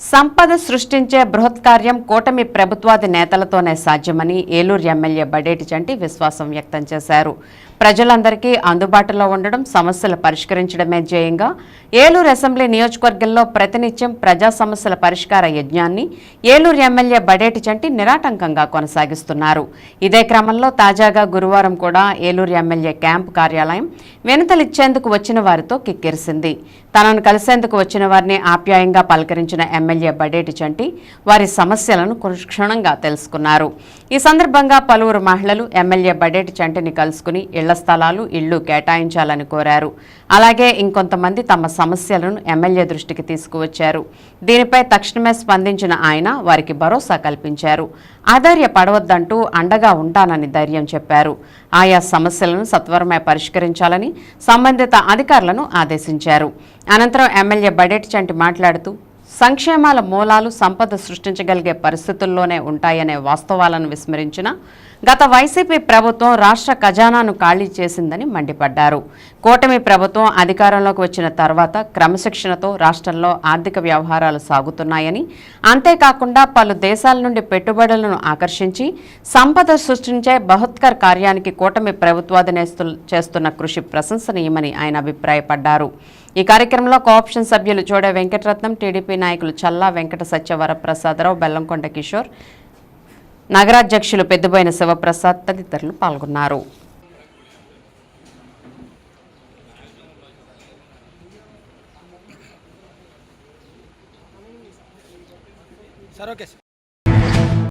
సంపద సృష్టించే బృహత్ కార్యం కూటమి ప్రభుత్వాది నేతలతోనే సాధ్యమని ఏలూరు ఎమ్మెల్యే బడేటి చంటి విశ్వాసం వ్యక్తం చేశారు. ప్రజలందరికీ అందుబాటులో ఉండడం సమస్యలు పరిష్కరించడమే ధ్యేయంగా ఏలూరు అసెంబ్లీ నియోజకవర్గంలో ప్రతినిత్యం ప్రజా సమస్యల పరిష్కార యజ్ఞాన్ని ఏలూరు ఎమ్మెల్యే బడేటి చంటి నిరాటంకంగా కొనసాగిస్తున్నారు. ఇదే క్రమంలో తాజాగా గురువారం కూడా ఏలూరు ఎమ్మెల్యే క్యాంపు కార్యాలయం వినతలిచ్చేందుకు వచ్చిన వారితో కిక్కిరిసింది. తనను కలిసేందుకు వచ్చిన వారిని ఆప్యాయంగా పలకరించిన ఎమ్మెల్యే ఎమ్మెల్యే బడేటి చంటి వారి సమస్యలను క్షుణ్ణంగా తెలుసుకున్నారు. ఈ సందర్భంగా పలువురు మహిళలు ఎమ్మెల్యే బడేటి చంటిని కలుసుకుని ఇళ్ళ స్థలాలు ఇళ్ళు కేటాయించాలని కోరారు. అలాగే ఇంకొంతమంది తమ సమస్యలను ఎమ్మెల్యే దృష్టికి తీసుకువచ్చారు. దీనిపై తక్షణమే స్పందించిన ఆయన వారికి భరోసా కల్పించారు. ఆధార్య పడవద్దంటూ అండగా ఉంటానని ధైర్యం చెప్పారు. ఆయా సమస్యలను సత్వరమే పరిష్కరించాలని సంబంధిత అధికారులను ఆదేశించారు. అనంతరం ఎమ్మెల్యే బడేటి చంటి మాట్లాడుతూ సంక్షేమాల మూలాలు సంపద సృష్టించగలిగే పరిస్థితుల్లోనే ఉంటాయనే వాస్తవాలను విస్మరించిన గత వైసీపీ ప్రభుత్వం రాష్ట్ర ఖజానాను ఖాళీ చేసిందని మండిపడ్డారు. కూటమి ప్రభుత్వం అధికారంలోకి వచ్చిన తర్వాత క్రమశిక్షణతో రాష్ట్రంలో ఆర్థిక వ్యవహారాలు సాగుతున్నాయని అంతేకాకుండా పలు దేశాల నుండి పెట్టుబడులను ఆకర్షించి సంపద సృష్టించే బహుత్కర్ కార్యానికి కూటమి ప్రభుత్వాధినేస్తులు చేస్తున్న కృషి ప్రశంసనీయమని ఆయన అభిప్రాయపడ్డారు. ఈ కార్యక్రమంలో కోఆప్షన్ సభ్యులు చోడ వెంకటరత్నం టీడీపీ నాయకులు చల్లా వెంకట సత్యవరప్రసాదరావు బెల్లంకొండ కిషోర్ నగరాధ్యక్షులు పెద్దబోయిన శివప్రసాద్ తదితరులు పాల్గొన్నారు. Sir okay sir.